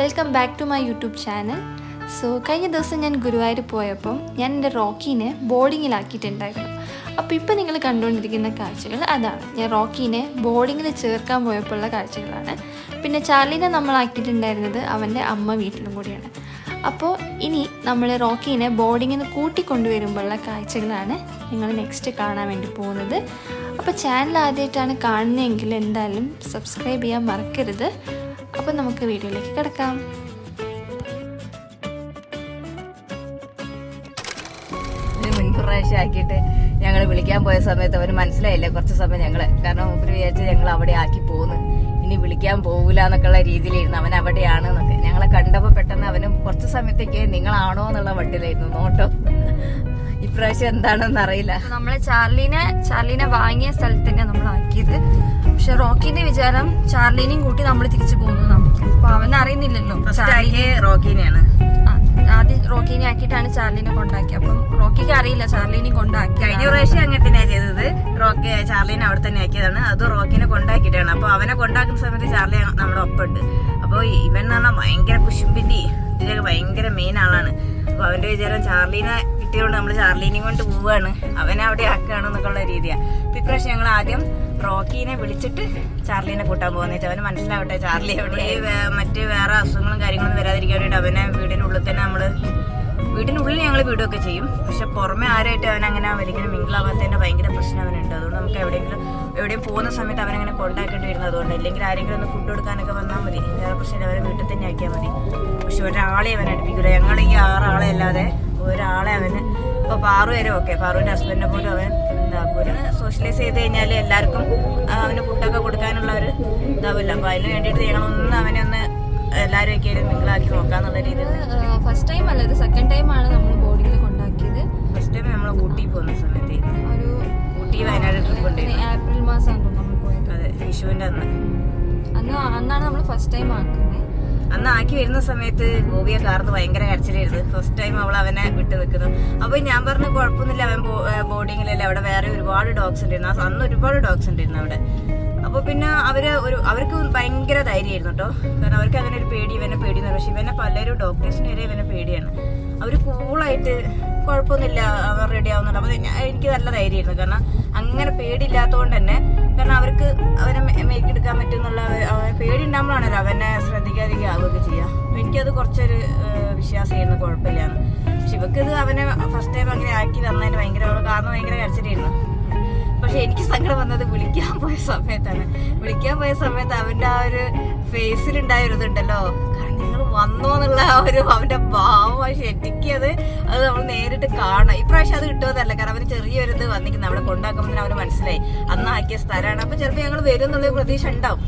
Welcome back to my YouTube channel so കഴിഞ്ഞ ദിവസം ഞാൻ ഗുരുവായൂർ പോയപ്പം ഞാൻ എന്റെ റോക്കീനെ ബോർഡിങ്ങിലാക്കിയിട്ടുണ്ടായിരുന്നു. അപ്പോൾ ഇപ്പോൾ നിങ്ങൾ കണ്ടുകൊണ്ടിരിക്കുന്ന കാഴ്ചകൾ അതാണ്. ഞാൻ റോക്കീനെ ബോർഡിങ്ങിൽ ചേർക്കാൻ പോയപ്പോഴുള്ള കാഴ്ചകളാണ്. പിന്നെ ചാർലിനെ നമ്മളാക്കിയിട്ടുണ്ടായിരുന്നത് അവന്റെ അമ്മ വീട്ടിലും കൂടിയാണ്. അപ്പോൾ ഇനി നമ്മൾ റോക്കീനെ ബോർഡിങ്ങിന് കൂട്ടിക്കൊണ്ടുവരുമ്പോഴുള്ള കാഴ്ചകളാണ് നിങ്ങൾ നെക്സ്റ്റ് കാണാൻ വേണ്ടി പോകുന്നത്. അപ്പോൾ ചാനൽ ആദ്യമായിട്ടാണ് കാണുന്നതെങ്കിൽ എന്തായാലും സബ്സ്ക്രൈബ് ചെയ്യാൻ മറക്കരുത്. അപ്പോൾ നമുക്ക് വീഡിയോയിലേക്ക് കിടക്കാം. ആക്കിയിട്ട് ഞങ്ങൾ വിളിക്കാൻ പോയ സമയത്ത് അവന് മനസ്സിലായില്ല. കുറച്ച് സമയം ഞങ്ങൾ കാരണം മൂപ്പര് വിചാരിച്ച് ഞങ്ങൾ അവിടെ ആക്കി പോന്ന്. ഇനി വിളിക്കാൻ പോകില്ല എന്നൊക്കെയുള്ള രീതിയിലിരുന്നു അവൻ അവിടെയാണ് എന്നൊക്കെ. ഞങ്ങളെ കണ്ടപ്പോൾ പെട്ടെന്ന് അവനും കുറച്ച് സമയത്തേക്ക് നിങ്ങളാണോ എന്നുള്ള വട്ടിലായിരുന്നു നോട്ടോ. ഇപ്രാവശ്യം എന്താണെന്ന് അറിയില്ല. നമ്മളെ ചാർലിനെ ചാർലിനെ വാങ്ങിയ സ്ഥലത്ത് തന്നെ നമ്മൾ ആക്കിയത് പക്ഷെ റോക്കിന്റെ വിചാരം ചാർലിനെയും കൂട്ടി നമ്മൾ തിരിച്ചു പോകുന്നു അപ്പൊ അവൻ അറിയുന്നില്ലല്ലോ. റോക്കിനെയാണ്. ആദ്യം റോക്കിനെ ആക്കിയിട്ടാണ് ചാർലിനെ കൊണ്ടാക്കി അപ്പം റോക്കിക്ക് അറിയില്ല ചാർലിനെ കൊണ്ടാക്കി കഴിഞ്ഞ പ്രാവശ്യം അങ്ങനെ തന്നെയാ ചെയ്തത്. റോക്കി ചാർലിനെ അവിടെ തന്നെ ആക്കിയതാണ്. അത് റോക്കിനെ കൊണ്ടാക്കിയിട്ടാണ്. അപ്പൊ അവനെ കൊണ്ടാക്കുന്ന സമയത്ത് ചാർലി നമ്മുടെ ഒപ്പമുണ്ട് അപ്പൊ ഇവൻ എന്ന് പറഞ്ഞാൽ ഭയങ്കര കുശുമ്പിന്റെ ഇതിലൊക്കെ ഭയങ്കര മെയിൻ ആളാണ്. അപ്പൊ അവന്റെ വിചാരം ചാർലിനെ കിട്ടിയതുകൊണ്ട് നമ്മൾ ചാർലീനെയും കൊണ്ട് പോവുകയാണ് അവനെ അവിടെ ആക്കുകയാണ് എന്നൊക്കെയുള്ള രീതിയാണ് അപ്പം ഇപ്രാവശ്യം ഞങ്ങൾ ആദ്യം റോക്കീനെ വിളിച്ചിട്ട് ചാർലീനെ കൂട്ടാൻ പോകുന്ന വെച്ചാൽ അവന് മനസ്സിലാവട്ടെ ചാർലി എവിടെ? മറ്റ് വേറെ അസുഖങ്ങളും കാര്യങ്ങളും വരാതിരിക്കാൻ വേണ്ടി അവനെ വീടിനുള്ളിൽ തന്നെ നമ്മൾ വീടിനുള്ളിൽ ഞങ്ങൾ വീടൊക്കെ ചെയ്യും. പക്ഷെ പുറമെ ആരായിട്ട് അവൻ അങ്ങനെ വലിങ്ങനെ മിങ്കിളാവാത്തതിന്റെ ഭയങ്കര പ്രശ്നം അവനുണ്ട്. അതുകൊണ്ട് നമുക്ക് എവിടെയെങ്കിലും എവിടെയും പോകുന്ന സമയത്ത് അവനങ്ങനെ കൊണ്ടാക്കേണ്ടി വരുന്നത് അതുകൊണ്ട് അല്ലെങ്കിൽ ആരെങ്കിലും ഒന്ന് ഫുഡ് കൊടുക്കാനൊക്കെ വന്നാൽ മതി. വേറെ പ്രശ്നമില്ല അവരെ വീട്ടിൽ തന്നെ ആക്കിയാൽ മതി. പക്ഷെ ഒരാളെ അവൻ ഞങ്ങൾ ഈ ആറാളെ അല്ലാതെ ഒരാളെ അവന് ഇപ്പൊ പാറു വരെ ഓക്കെ. പാറുവിന്റെ ഹസ്ബൻഡിനെ പോലും അവൻ ഇതാക്കൂല. സോഷ്യലൈസ് ചെയ്ത് കഴിഞ്ഞാൽ എല്ലാവർക്കും അവന് ഫുഡൊക്കെ കൊടുക്കാനുള്ള ഒരു ഇതാവില്ല. അപ്പൊ അതിന് വേണ്ടിയിട്ട് ഞങ്ങളൊന്ന് അവനെ ഒന്ന് എല്ലാവരും ഒക്കെ മിങ്കിളാക്കി നോക്കാന്നുള്ള രീതിയിൽ ഫസ്റ്റ് ടൈം അല്ല ഇത് സെക്കൻഡ് ടൈം ആണ് നമ്മൾ ബോർഡിങ്ങിൽ കൊണ്ടാക്കിയത്. ഫസ്റ്റ് ടൈം നമ്മൾ ഊട്ടി പോകുന്ന സമയത്ത്. ഒരു ഊട്ടി വയനാട് ട്രിപ്പ് ഉണ്ടായിരുന്നു ഏപ്രിൽ മാസം നമ്മൾ പോയത്. അതെ വിഷുവിന്റെ അന്ന്. അന്ന് അന്നാണ് നമ്മൾ ഫസ്റ്റ് ടൈം ആക്കുന്നത്. അന്ന് ആക്കി വരുന്ന സമയത്ത് ഗോപിയെ കാർന്ന് ഭയങ്കര കരച്ചിലായിരുന്നു. ഫസ്റ്റ് ടൈം അവൾ അവനെ വിട്ട് നിൽക്കുന്നു അപ്പൊ ഞാൻ പറഞ്ഞു കുഴപ്പമൊന്നുമില്ല അവൻ ബോർഡിങ്ങിലല്ലേ അവിടെ വേറെ ഒരുപാട് ഡോഗ്സ് ഉണ്ടായിരുന്നു. അന്ന് ഒരുപാട് ഡോഗ്സ് ഉണ്ടായിരുന്നു അവിടെ. അപ്പൊ പിന്നെ അവർ ഒരു അവർക്ക് ഭയങ്കര ധൈര്യമായിരുന്നു കേട്ടോ. കാരണം അവർക്ക് അങ്ങനെ ഒരു പേടി ഇവനെ പേടിയെന്ന് പക്ഷെ ഇവനെ പലരും ഡോക്ടേഴ്സിന് ഇവനെ പേടിയാണ്. അവർ കൂളായിട്ട് കുഴപ്പമൊന്നുമില്ല അവർ റെഡി ആവുന്നുണ്ട്. അപ്പൊ എനിക്ക് നല്ല ധൈര്യമായിരുന്നു. കാരണം അങ്ങനെ പേടിയില്ലാത്തതുകൊണ്ട് തന്നെ കാരണം അവർക്ക് അവനെ മേക്ക് എടുക്കാൻ പറ്റും എന്നുള്ള പേടി ഉണ്ടാകുമ്പോഴാണല്ലോ അവനെ ശ്രദ്ധിക്കാതിരിക്കുക ആവുകയൊക്കെ ചെയ്യുക. അപ്പൊ എനിക്കത് കുറച്ചൊരു വിശ്വാസം വിശ്വാസമായിരുന്നു. കുഴപ്പമില്ലാന്ന്. പക്ഷെ ഇവക്ക് ഇത് അവനെ ഫസ്റ്റ് ടൈം അങ്ങനെ ആക്കി തന്നതിന് ഭയങ്കര അവൾ കാരണം ഭയങ്കര കരച്ചിട്ടായിരുന്നു പക്ഷെ എനിക്ക് സങ്കടം വന്നത് വിളിക്കാൻ പോയ സമയത്താണ്. വിളിക്കാൻ പോയ സമയത്ത് അവന്റെ ആ ഒരു ഫേസിലുണ്ടായ ഒരു ഇതുണ്ടല്ലോ. കാരണം വന്നോ എന്നുള്ള ഒരു അവന്റെ ഭാവം എനിക്ക് അത് നമ്മൾ നേരിട്ട് കാണാം ഇപ്രാവശ്യം അത് കിട്ടുമെന്നല്ല. കാരണം അവന് ചെറിയൊരു ഇത് വന്നിരിക്കുന്നത് അവിടെ കൊണ്ടാക്കുമ്പോൾ അവന് മനസ്സിലായി. അന്ന് ആക്കിയ സ്ഥലമാണ്. അപ്പൊ ചിലപ്പോൾ ഞങ്ങൾ വരും എന്നുള്ള പ്രതീക്ഷ ഉണ്ടാവും.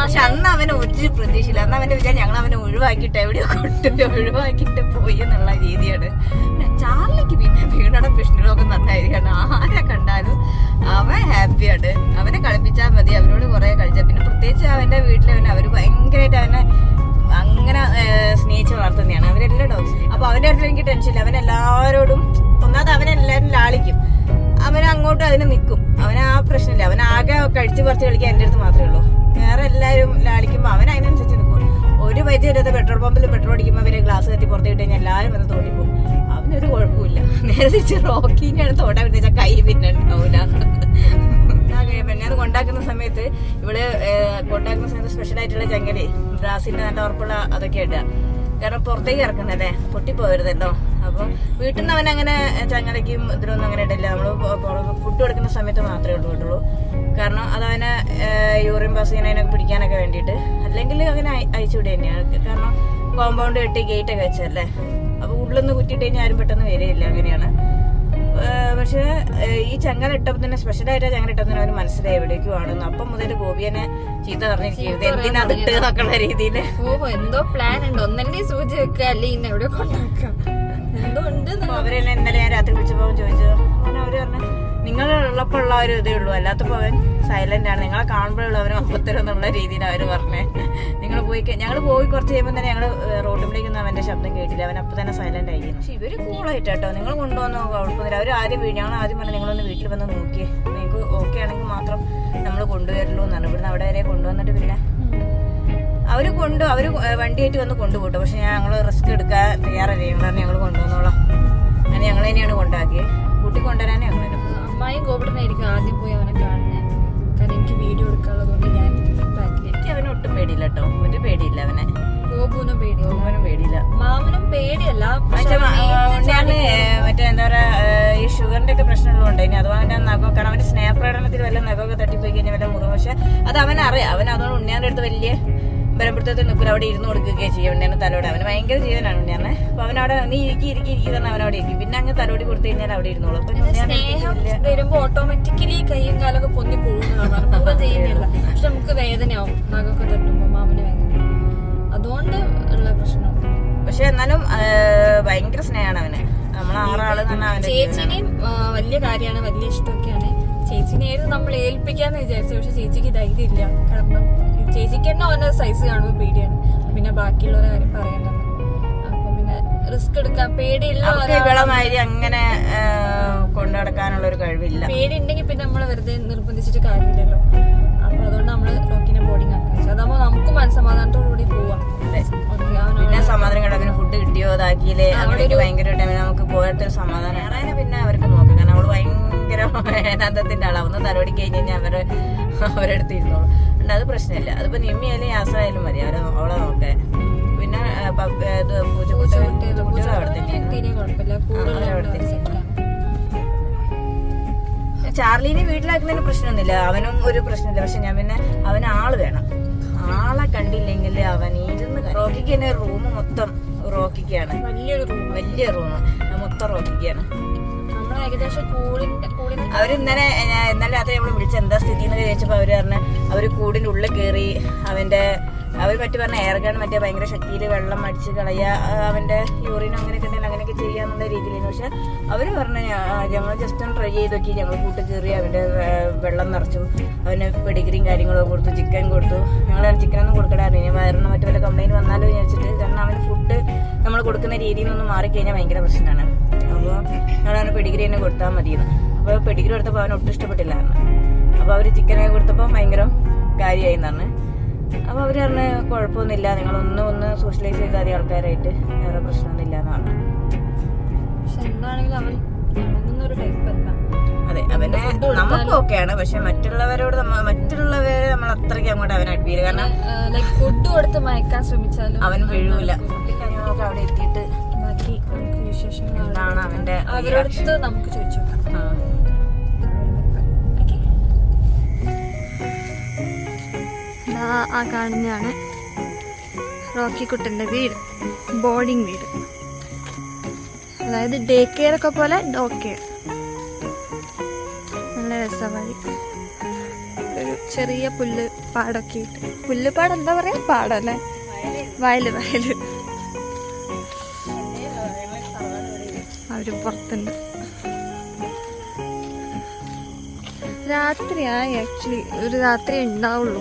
പക്ഷെ അന്ന് അവന് ഒരു പ്രതീക്ഷയില്ല. അന്ന് അവന്റെ വിചാരം ഞങ്ങൾ അവനെ ഒഴിവാക്കിയിട്ട് എവിടെയോ കൊണ്ടുപോയി ഒഴിവാക്കിയിട്ട് പോയി എന്നുള്ള രീതിയാണ്. പിന്നെ ചാർലിക്ക് പിന്നെ വീണട കൃഷ്ണനൊക്കെ നന്നായിരിക്കണം ആരെ കണ്ടാലും അവൻ ഹാപ്പിയാണ്. അവനെ കളിപ്പിച്ചാൽ മതി. അവനോട് കുറെ കളിച്ചാൽ പിന്നെ പ്രത്യേകിച്ച് അവന്റെ വീട്ടിൽ അവനെ അവർ ഭയങ്കരമായിട്ട് അവനെ അങ്ങനെ സ്നേഹിച്ച് വളർത്തുന്നതാണ് അവരെല്ലാം ഡോഗ്സ് അപ്പൊ അവന്റെ അടുത്ത് എനിക്ക് ടെൻഷനില്ല അവൻ എല്ലാവരോടും ഒന്നാമത് അവനെല്ലാരും ലാളിക്കും. അവൻ അങ്ങോട്ടും അതിന് നിൽക്കും അവന് ആ പ്രശ്നമില്ല. അവൻ ആകെ കഴിച്ച് പറിച്ച് കളിക്കാൻ എന്റെ അടുത്ത് മാത്രമേ ഉള്ളൂ. വേറെ എല്ലാവരും ലാളിക്കുമ്പോൾ അവൻ അതിനനുസരിച്ച് നിൽക്കും ഒരു പൈസ ഇല്ലാത്ത പെട്രോൾ പമ്പിൽ പെട്രോൾ അടിക്കുമ്പോൾ അവർ ഗ്ലാസ് കത്തി പുറത്ത് ഇട്ട് കഴിഞ്ഞാൽ എല്ലാവരും വന്ന് തോണ്ടിപ്പോകും അവനൊരു കുഴപ്പമില്ല നേരെ തിരിച്ച് റോക്കിനെയാണ് തോട്ടാ കൈ പിന്നെ ഉണ്ടാവില്ല പിന്നെ അത് കൊണ്ടാക്കുന്ന സമയത്ത് ഇവൾ കൊണ്ടാക്കുന്ന സമയത്ത് സ്പെഷ്യൽ ആയിട്ടുള്ള ചങ്ങലി ബ്രാസിന്റെ നല്ല ഉറപ്പുള്ള അതൊക്കെ ഇടുക. കാരണം പുറത്തേക്ക് ഇറക്കുന്നല്ലേ പൊട്ടിപ്പോരുതല്ലോ അപ്പൊ വീട്ടിൽ നിന്ന് അവൻ അങ്ങനെ ചങ്ങലയ്ക്കും ഇതിലൊന്നും അങ്ങനെ ഇടില്ല. നമ്മൾ ഫുഡ് കൊടുക്കുന്ന സമയത്ത് മാത്രമേ ഉള്ളൂ ഇടുള്ളൂ കാരണം അത് അവനെ യൂറിൻ പാസ് അതിനൊക്കെ പിടിക്കാനൊക്കെ വേണ്ടിയിട്ട്. അല്ലെങ്കിൽ അങ്ങനെ അയച്ചു വിടുക തന്നെയാണ്. കാരണം കോമ്പൗണ്ട് കെട്ടി ഗേറ്റ് ഒക്കെ വെച്ചല്ലേ അപ്പൊ ഉള്ളൊന്ന് കുറ്റിയിട്ട് കഴിഞ്ഞാൽ ആരും പെട്ടെന്ന് വരികയില്ല അങ്ങനെയാണ്. പക്ഷേ ഈ ചങ്ങല ഇട്ടപ്പോൾ തന്നെ സ്പെഷ്യൽ ആയിട്ട് ചങ്ങല ഇട്ടപ്പോൾ തന്നെ അവന് മനസ്സിലായി എവിടേക്കും ആണെന്ന് അപ്പം മുതൽ ഗോപിയനെ ചീത്ത പറഞ്ഞിരിക്കുന്നത് എന്തിനാ അത് ഇട്ട് എന്നൊക്കെയുള്ള രീതിയിൽ. ഓഹോ എന്തോ പ്ലാൻ ഉണ്ട്. ഒന്നല്ലേ സൂചി വെക്കുക അല്ലെങ്കിൽ ഇന്നെ എവിടെ കൊണ്ടാക്കാം എന്തോ ഉണ്ട് അവരെന്നെ ഇന്നലെ ഞാൻ രാത്രി വിളിച്ചപ്പോൾ ചോദിച്ചു. അങ്ങനെ അവർ പറഞ്ഞു നിങ്ങൾ ഉള്ളപ്പോൾ ഉള്ള ഒരു ഇതേ ഉള്ളൂ. അല്ലാത്തപ്പോൾ അവൻ സൈലന്റ് ആണ്. നിങ്ങളെ കാണുമ്പോഴുള്ള അവന് അമ്പത്തരം എന്നുള്ള രീതിയിൽ അവർ പറഞ്ഞേ. നിങ്ങൾ പോയി ഞങ്ങൾ പോയി കുറച്ച് കഴിയുമ്പോൾ തന്നെ ഞങ്ങൾ റോഡിലേക്കൊന്നും അവന്റെ ശബ്ദം കേട്ടില്ല. അവൻ അപ്പൊ തന്നെ സൈലന്റ് ആയി. പക്ഷെ ഇവർ കൂളായിട്ട് കേട്ടോ നിങ്ങൾ കൊണ്ടുവന്നോ കുഴപ്പമൊന്നുമില്ല അവർ ആദ്യം ഞങ്ങൾ ആദ്യം പറഞ്ഞു നിങ്ങളൊന്ന് വീട്ടിൽ വന്ന് നോക്കിയേ. നിങ്ങൾക്ക് ഓക്കെ ആണെങ്കിൽ മാത്രം നമ്മൾ കൊണ്ടുവരുള്ളൂ എന്നാണ്. ഇവിടുന്ന് അവിടെ വരെ കൊണ്ടുവന്നിട്ട് പിന്നെ അവർ കൊണ്ടു അവർ വണ്ടിയായിട്ട് വന്ന് കൊണ്ടുപോട്ടോ. പക്ഷെ ഞങ്ങൾ റിസ്ക് എടുക്കാൻ തയ്യാറല്ല? ഞങ്ങളാണ് ഞങ്ങൾ കൊണ്ടുവന്നോളാം. അങ്ങനെ ഞങ്ങൾ തന്നെയാണ് കൊണ്ടാക്കിയത് കൂട്ടി കൊണ്ടുവരാനേ ഞങ്ങൾ അമ്മായി ഗോപിടനായിരിക്കും ആദ്യം പോയി അവനെ കാരണം എനിക്ക് വീഡിയോ എടുക്കാനുള്ളതുകൊണ്ട് ഞാൻ ബാക്കിലേക്ക് അവന് ഒട്ടും പേടിയില്ല കേട്ടോ. ഒരു പേടിയില്ല അവനെ. ഗോപുവിനും പേടി ഗോപുനും പേടിയില്ല. മാമനും പേടിയല്ല. മറ്റേ എന്താ പറയാ ഈ ഷുഗറിന്റെ ഒക്കെ പ്രശ്നമുള്ളതുകൊണ്ട് ഇനി അതുപോലെ അവന്റെ നഖം കാരണം അവന്റെ സ്നേഹപ്രകടനത്തിൽ വല്ല നഖമൊക്കെ തട്ടിപ്പോയി കഴിഞ്ഞാൽ വല്ല മുറിവ്. പക്ഷെ അത് അവൻ അറിയാം അവൻ അതുകൊണ്ട് ഉണ്ണിയാന്റെ അടുത്ത് വലിയ ബലപ്പെടുത്തത്തിൽ നിൽക്കില്ല അവിടെ ഇരുന്ന് കൊടുക്കുകയൊക്കെ ചെയ്യും. ഉണ്ണിയാണ് തലോട്. അവന് ഭയങ്കര ജീവനാണ് ഉണ്ണിയാണ് അപ്പൊ അവനവിടെ നീ ഇരിക്കി ഇരിക്കി ഇരിക്കി തന്നെ അവനവിടെ ഇരിക്കും. പിന്നെ അങ്ങ് തലോടി കൊടുത്തു കഴിഞ്ഞാൽ അവിടെ ഇരുന്നോളൂ. അപ്പൊ സ്നേഹം വരുമ്പോ ഓട്ടോമാറ്റിക്കലി കൈയും കാലൊക്കെ പൊന്തി പോകുന്നതാണ്. ചെയ്യുന്നില്ല പക്ഷെ നമുക്ക് വേദനയാവും. നഖമൊക്കെ തട്ടുമ്പോ മാമന് വേദന. അതുകൊണ്ട് ഉള്ള പ്രശ്നം പക്ഷെ എന്നാലും ഭയങ്കര സ്നേഹമാണ് അവന്. നമ്മൾ ആറാൾ തന്നെ. ചേച്ചിനെയും വലിയ കാര്യമാണ് വലിയ ഇഷ്ടമൊക്കെയാണ്. ചേച്ചിനെയായിരുന്നു നമ്മൾ ഏൽപ്പിക്കാന്ന് വിചാരിച്ചു പക്ഷെ ചേച്ചിക്ക് ധൈര്യം ഇല്ല കാരണം ചേച്ചിക്ക് തന്നെ ഓരോ സൈസ് കാണുമ്പോൾ പേടിയാണ്. പിന്നെ ബാക്കിയുള്ളവരെ കാര്യം പറയണ്ട. അപ്പൊ പിന്നെ റിസ്ക് എടുക്കാൻ പേടിയില്ല അങ്ങനെ കൊണ്ടു നടക്കാനുള്ള ഒരു കഴിവില്ല. പേടി ഉണ്ടെങ്കിൽ പിന്നെ നമ്മൾ വെറുതെ നിർബന്ധിച്ചിട്ട് കാര്യമില്ലല്ലോ. അപ്പൊ അതുകൊണ്ട് നമ്മൾ റോക്കിനെ ബോർഡിങ് വെച്ചു. അതാകുമ്പോ നമുക്ക് മനസ്സമാധാനത്തോടുകൂടി പോവാം. പിന്നെ സമാധാനം കിടക്കുന്ന ഫുഡ് കിട്ടിയോ ഇതാക്കിയില്ലേ? അവിടെ ഭയങ്കര നമുക്ക് പോയിട്ട് സമാധാനം. പിന്നെ അവർക്ക് ഭയങ്കര അനന്തത്തിന്റെ ആളാ ഒന്ന് തലോടി കഴിഞ്ഞ് കഴിഞ്ഞാൽ അവരെ അവരെടുത്ത് ഇരുന്നോളൂ അല്ല അത് പ്രശ്നമില്ല. അതിപ്പോ നിമ്മിയായാലും യാസായാലും മതി. അവരെ അവളെ നോക്കാൻ. പിന്നെ ഇത് ചാർലീനെ വീട്ടിലാക്കുന്നതിന് പ്രശ്നമൊന്നുമില്ല. അവനും ഒരു പ്രശ്നമില്ല. പക്ഷെ ഞാൻ പിന്നെ അവന് ആൾ വേണം. ആളെ കണ്ടില്ലെങ്കിൽ അവൻ ഇരുന്ന് റോക്കിക്ക് തന്നെ റൂം മൊത്തം റോക്കിക്കാണ്. വലിയൊരു റൂം വലിയ റൂം മൊത്തം റോക്കിക്കാണ്. ഏകദേശം അവർ ഇന്നലെ ഇന്നലെ രാത്രി നമ്മൾ വിളിച്ച എന്താ സ്ഥിതി എന്ന് ചോദിച്ചപ്പോൾ അവർ പറഞ്ഞ അവർ കൂടിന്റെ ഉള്ളിൽ കയറി അവന്റെ അവർ മറ്റു പറഞ്ഞ എയർഗൺ മറ്റേ ഭയങ്കര ശക്തിയിൽ വെള്ളം അടിച്ച് കളയുക അവന്റെ യൂറിനും അങ്ങനെയൊക്കെ ഉണ്ടെങ്കിൽ അങ്ങനെയൊക്കെ ചെയ്യാന്നുള്ള രീതിയിൽ പക്ഷെ അവർ പറഞ്ഞ ഞങ്ങൾ ജസ്റ്റ് ഒന്ന് ട്രൈ ചെയ്ത് നോക്കി. ഞങ്ങൾ കൂട്ട് കയറി അവന്റെ വെള്ളം നിറച്ചു. അവന് പെഡിഗ്രിയും കാര്യങ്ങളൊക്കെ കൊടുത്തു ചിക്കൻ കൊടുത്തു. ഞങ്ങൾ ചിക്കനൊന്നും കൊടുക്കടായിരുന്നു. ഇനി വയറിന് മറ്റു വല്ല കംപ്ലൈന്റ് വന്നാലോ വെച്ചിട്ട് കാരണം അവന് ഫുഡ് നമ്മൾ കൊടുക്കുന്ന രീതിയിൽ നിന്നൊന്നും മാറിക്കഴിഞ്ഞാൽ ഭയങ്കര പ്രശ്നമാണ്. അപ്പോൾ ഞങ്ങൾ പെഡിഗ്രി തന്നെ കൊടുത്താൽ മതിയെന്ന്. അപ്പോൾ പെഡിഗ്രി കൊടുത്തപ്പോൾ അവൻ ഒട്ടും ഇഷ്ടപ്പെട്ടില്ലായിരുന്നു അപ്പോൾ അവർ ചിക്കനൊക്കെ കൊടുത്തപ്പോൾ ഭയങ്കര കാര്യമായി എന്നാണ് അപ്പോൾ അവർ പറഞ്ഞ് കുഴപ്പമൊന്നുമില്ല നിങ്ങളൊന്നും ഒന്ന് സോഷ്യലൈസ് ചെയ്താൽ മതി ആൾക്കാരായിട്ട്. വേറെ പ്രശ്നമൊന്നുമില്ല എന്ന് പറഞ്ഞു. പക്ഷെ എന്താണെങ്കിലും അവൻ അതെ അവനെ നമുക്ക് ഓക്കെയാണ് പക്ഷെ മറ്റുള്ളവരോട് മറ്റുള്ളവരെ നമ്മൾ അത്രയ്ക്ക് അങ്ങോട്ട് അവനെ അടുപ്പിയില്ല കാരണം ഫുഡ് കൊടുത്ത് മയക്കാൻ ശ്രമിച്ചാലും അവൻ വീഴൂല. അവിടെ എത്തിയിട്ട് വിശേഷങ്ങൾ എന്താണ് അവന്റെ അവരടുത്ത് നമുക്ക് ചോദിച്ചു ആ. കാണുന്നതാണ് റോക്കി കുട്ടന്റെ വീട് ബോർഡിംഗ് വീട്. അതായത് ഡേ കെയർ ഒക്കെ പോലെ ഡോഗ് കെയർ. നല്ല രസമായി ഒരു ചെറിയ പുല്ല് പാടൊക്കെ ഇട്ട്. പുല്ലുപാട് എന്താ പറയാ? പാടല്ലേ? വയൽ വയൽ. പുറത്തുണ്ട്. രാത്രിയായി ആക്ച്വലി ഒരു രാത്രി ഉണ്ടാവുള്ളൂ.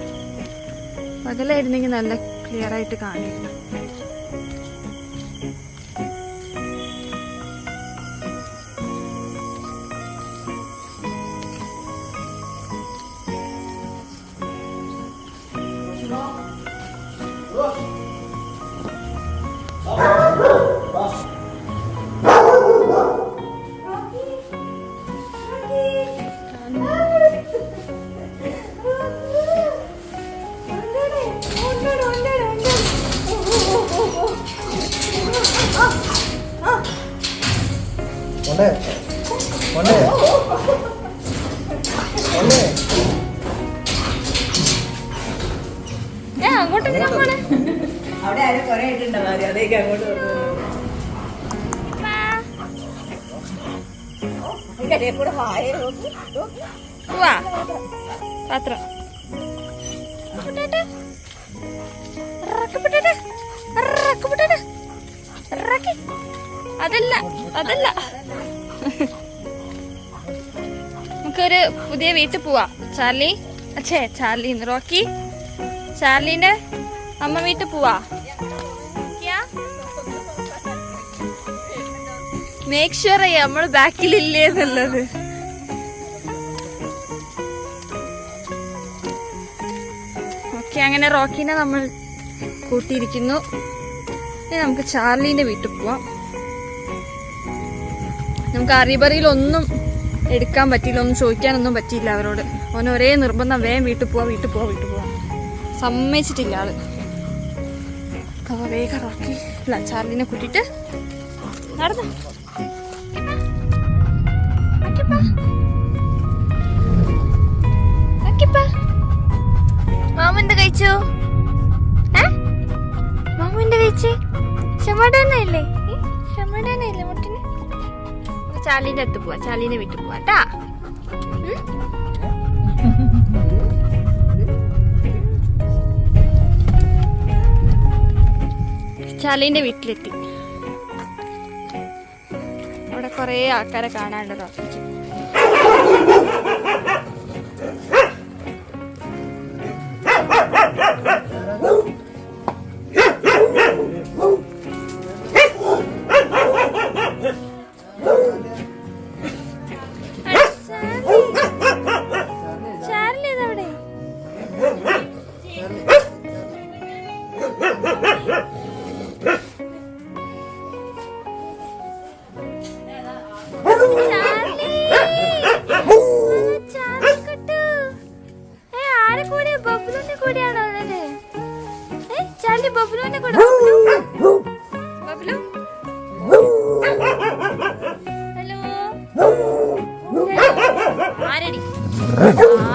പകലായിരുന്നെങ്കിൽ നല്ല ക്ലിയർ ആയിട്ട് കാണില്ല കൊണ്ടേ. കൊണ്ടേ. കൊണ്ടേ. ഏ അങ്ങോട്ട് എന്തിനാ അവിടെ ആരും കുറെ ഇട്ടുണ്ടാവും അതേക്ക് അങ്ങോട്ട് പാത്രം. അതല്ല അതല്ല. നമുക്കൊരു പുതിയ വീട്ടിൽ പോവാം. ചാർലി അച്ഛേ ചാർലി റോക്കി. ചാർലിന്റെ അമ്മ വീട്ടിൽ പോവാ. മേക്ക് ഷുവർ ചെയ്യാം നമ്മൾ ബാക്കിലില്ലേ എന്നുള്ളത്. ഓക്കെ അങ്ങനെ റോക്കിനെ നമ്മൾ കൂട്ടിയിരിക്കുന്നു. ഇനി നമുക്ക് ചാർലിന്റെ വീട്ടിൽ പോവാം. നമുക്ക് അറിബറിയിലൊന്നും എടുക്കാൻ പറ്റിയില്ല ഒന്നും ചോദിക്കാനൊന്നും പറ്റിയില്ല അവരോട്. അവൻ ഒരേ നിർബന്ധം വേഗം വീട്ടിൽ പോവാ വീട്ടിൽ പോവാ വീട്ടിൽ പോവാ. സമ്മതിച്ചിട്ടില്ല ആൾ. അപ്പോൾ വേഗം റോക്കി അല്ല ചാർലിനെ കൂട്ടിയിട്ട് നടന്നു? മാമന്റെ കഴിച്ചോ? മാമന്റെ കഴിച്ചേ? ക്ഷമടനല്ലേ ക്ഷമടനല്ലേ മുട്ടിന്? ചാലിന്റെ അടുത്ത് പോവാ. ചാലിനെ വിട്ടു പോവാ ട്ടാ. ചാലിന്റെ വീട്ടിലെത്തി. അവിടെ കുറേ ആൾക്കാരെ കാണാനുണ്ട്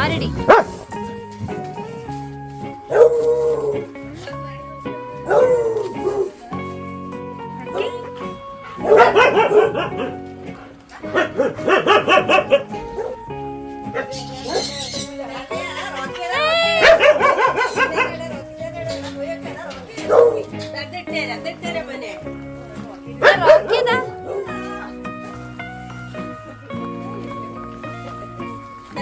ആരടി?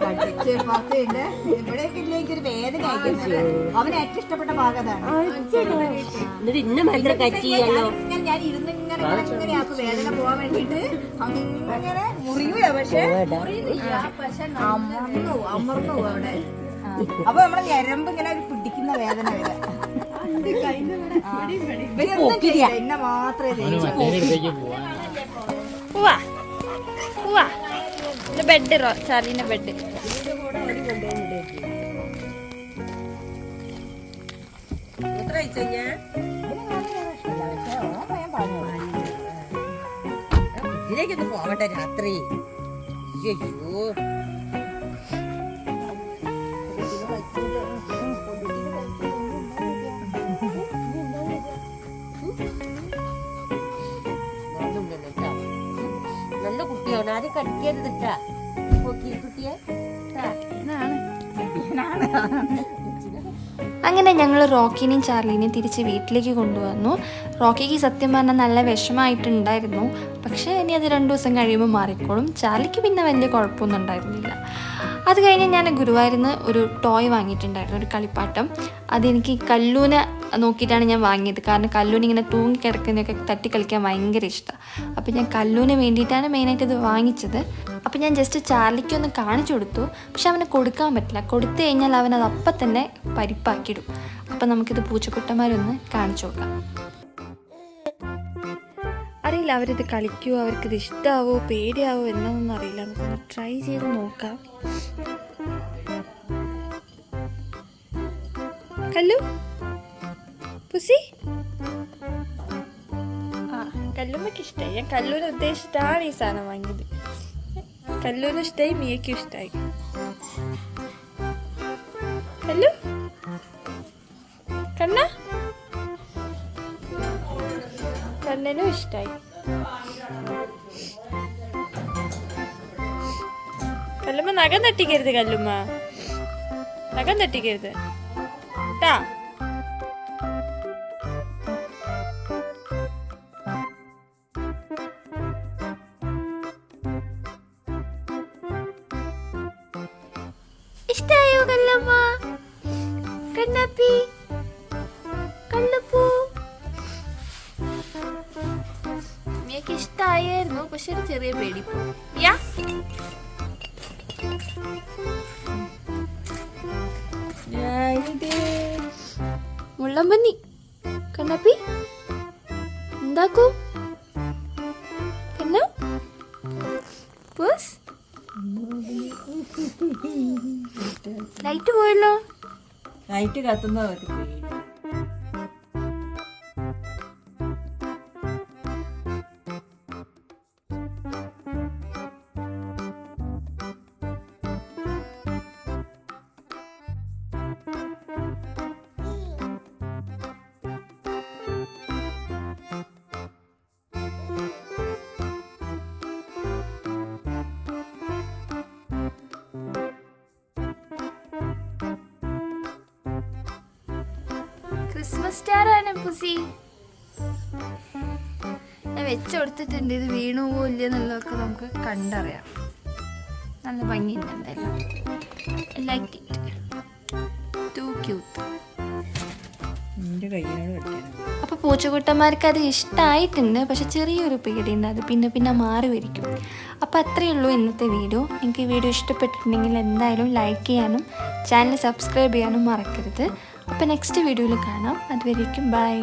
കടിച്ച് പത്തുണ്ട് ഇവിടെയൊക്കെ ഇല്ലെങ്കിൽ ഒരു വേദന അയക്കുന്നത് അവന് ഏറ്റവും ഇഷ്ടപ്പെട്ട ഭാഗം അതാണ്. എന്നിട്ട് ഇന്ന ഭയങ്കര കച്ചിയല്ലോ ഇങ്ങനെ ഞാൻ ഇരുന്ന് ഇങ്ങനെ ഇങ്ങനെ ഇങ്ങനെ ആക്കും വേദന പോവാൻ വേണ്ടിട്ട് മുറിയൂല പക്ഷെ. അമർന്നു അവിടെ. ആ. അപ്പൊ നമ്മളെ ഞരമ്പ് ഇങ്ങനെ പിടിക്കുന്ന വേദന വരെ എന്നെ മാത്രമേ ചെയ്യൂ പോവാ പോവാ ബെഡ് ചാർലിന്റെ ബെഡ് ഇതിലേക്കൊന്ന് പോവട്ടെ രാത്രി. അയ്യോ. ആരും കടിക്കരുത്. കുട്ടിയെ. അങ്ങനെ ഞങ്ങൾ റോക്കിനെയും ചാർലിനെയും തിരിച്ച് വീട്ടിലേക്ക് കൊണ്ടുവന്നു. റോക്കിക്ക് സത്യം പറഞ്ഞാൽ നല്ല വിഷമായിട്ടുണ്ടായിരുന്നു പക്ഷേ ഇനി അത് രണ്ട് ദിവസം കഴിയുമ്പോൾ മാറിക്കോളും. ചാർലിക്ക് പിന്നെ വലിയ കുഴപ്പമൊന്നും ഉണ്ടായിരുന്നില്ല. അത് കഴിഞ്ഞ് ഞാൻ ഗുരുവായൂരിൽ ഒരു ടോയ് വാങ്ങിയിട്ടുണ്ടായിരുന്നു ഒരു കളിപ്പാട്ടം. അതെനിക്ക് കല്ലൂനെ നോക്കിയിട്ടാണ് ഞാൻ വാങ്ങിയത്. കാരണം കല്ലൂന് ഇങ്ങനെ തൂങ്ങി കിടക്കുന്നതൊക്കെ തട്ടി കളിക്കാൻ ഭയങ്കര ഇഷ്ടമാണ് അപ്പോൾ ഞാൻ കല്ലൂന് വേണ്ടിയിട്ടാണ് മെയിനായിട്ട് ഇത് വാങ്ങിച്ചത്. അപ്പോൾ ഞാൻ ജസ്റ്റ് ചാർലിക്ക് ഒന്ന് കാണിച്ചു കൊടുത്തു. പക്ഷെ അവന് കൊടുക്കാൻ പറ്റില്ല. കൊടുത്തു കഴിഞ്ഞാൽ അവൻ അത് അപ്പം തന്നെ പരിപ്പാക്കിയിടും. അപ്പം നമുക്കിത് പൂച്ചക്കുട്ടന്മാരൊന്ന് കാണിച്ചു നോക്കാം അറിയില്ല അവരിത് കളിക്കുമോ അവർക്കിത് ഇഷ്ടമാവോ പേടിയാവോ? എന്നൊന്നും അറിയില്ല. നമുക്കൊന്ന് ട്രൈ ചെയ്ത് നോക്കാം. കല്ലു? പുസി ആ കല്ലുമ്മക്ക് ഇഷ്ടമായി ഞാൻ കല്ലൂന് ഉദ്ദേശിച്ചിട്ടാണ് ഈ സാധനം വാങ്ങിയത്. കല്ലൂരിന് ഇഷ്ടമായി മിയക്കും ഇഷ്ടമായി കല്ലു? കണ്ണ? കണ്ണനും ഇഷ്ടമായി കല്ലുമ്മ നഖം തട്ടിക്കരുത് കല്ലുമ്മ. നഖം തട്ടിക്കരുത്. ട്ടാ. എനിക്ക് ഇഷ്ടമായിരുന്നു പക്ഷെ ഒരു ചെറിയ പേടി. യാ. മുള്ളമ്പന്നി കണ്ണപ്പി. എന്താക്കൂ? ലൈറ്റ് പോയല്ലോ. ലൈറ്റ് കത്തുന്ന ഒരു പേടി. ക്രിസ്മസ് സ്റ്റാർ ആണ് പുസി ഞാൻ വെച്ച് കൊടുത്തിട്ടുണ്ട് ഇത് വീണു പോവില്ല എന്നുള്ളതൊക്കെ നമുക്ക് കണ്ടറിയാം. നല്ല ഭംഗിയുണ്ട് എന്തായാലും. ലൈക്ക് ഇറ്റ് ടു ക്യൂട്ട് നിന്റെ കയ്യിനോട് കടിക്കാനാ അപ്പോൾ പൂച്ചക്കുട്ടന്മാർക്ക് അത് ഇഷ്ടമായിട്ടുണ്ട് പക്ഷെ ചെറിയൊരു പേടിയുണ്ട്. അത് പിന്നെ പിന്നെ മാറി വരിക്കും അപ്പോൾ അത്രയേ ഉള്ളൂ ഇന്നത്തെ വീഡിയോ. നിങ്ങൾക്ക് ഈ വീഡിയോ ഇഷ്ടപ്പെട്ടിട്ടുണ്ടെങ്കിൽ എന്തായാലും ലൈക്ക് ചെയ്യാനും ചാനൽ സബ്സ്ക്രൈബ് ചെയ്യാനും മറക്കരുത്. അപ്പോൾ നെക്സ്റ്റ് വീഡിയോയിൽ കാണാം. അതുവരേക്കും ബൈ